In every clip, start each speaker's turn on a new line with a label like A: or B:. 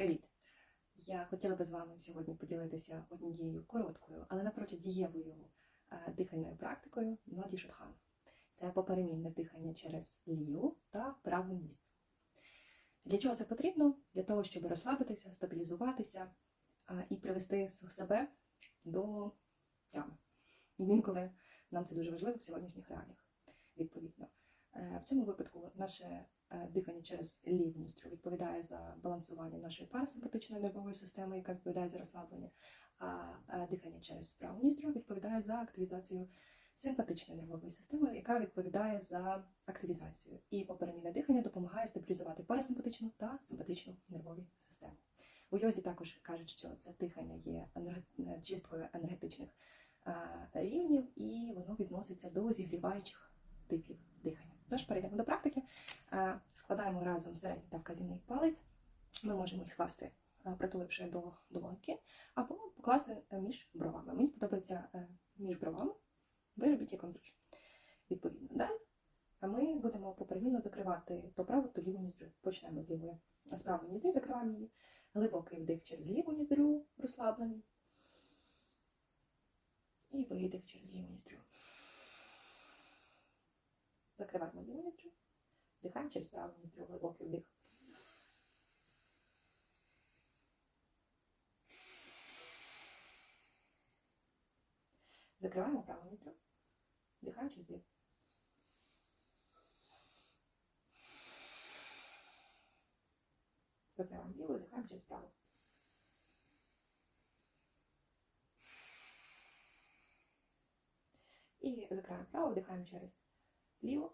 A: Привіт! Я хотіла би з вами сьогодні поділитися однією короткою, але напрочуд дієвою е, дихальною практикою Ноді Шутхан. Це поперемінне дихання через ліву та праву ніздрю. Для чого це потрібно? Для того, щоб розслабитися, стабілізуватися і привести себе до тями. Інколи нам це дуже важливо в сьогоднішніх реаліях. Відповідно, Е, в цьому випадку наше дихання через ліву ніздрю відповідає за балансування нашої парасимпатичної нервової системи, яка відповідає за розслаблення, а е, дихання через праву ніздрю відповідає за активізацію симпатичної нервової системи, яка відповідає за активізацію. І поперемінне дихання допомагає стабілізувати парасимпатичну та симпатичну нервові системи. У йозі також кажуть, що це дихання є е, чисткою енергетичних е, рівнів, і воно відноситься до зігріваючих типів дихання. Тож перейдемо до практики. Е, Складаємо разом середній та вказівний палець. Ми можемо їх скласти, е, притуливши до долоньки, або покласти е, між бровами. Мені подобається е, між бровами. Ви робіть як вам зручно. Відповідно. Далі ми будемо поперемінно закривати то праву, то ліву ніздрю. Почнемо з лівої. З правої ніздрі закриваємо її. Глибокий вдих через ліву ніздрю, розслаблений. І видих через ліву ніздрю. Закриваємо ніздрю. Вдихаємо через праву ніздрю, глибокий вдих. Закриваємо праву ніздрю. Вдихаємо через ліву. Закриваємо ліву, вдихаємо через праву. І закриваємо право, вдихаємо через ліву.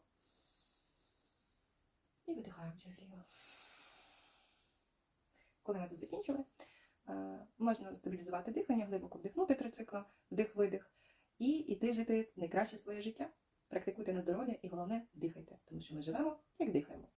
A: І видихаємо через ліво. Коли ми тут закінчили, е, можна стабілізувати дихання, глибоко вдихнути три цикла, вдих-видих, і йти жити найкраще своє життя. Практикуйте на здоров'я і головне дихайте, тому що ми живемо, як дихаємо.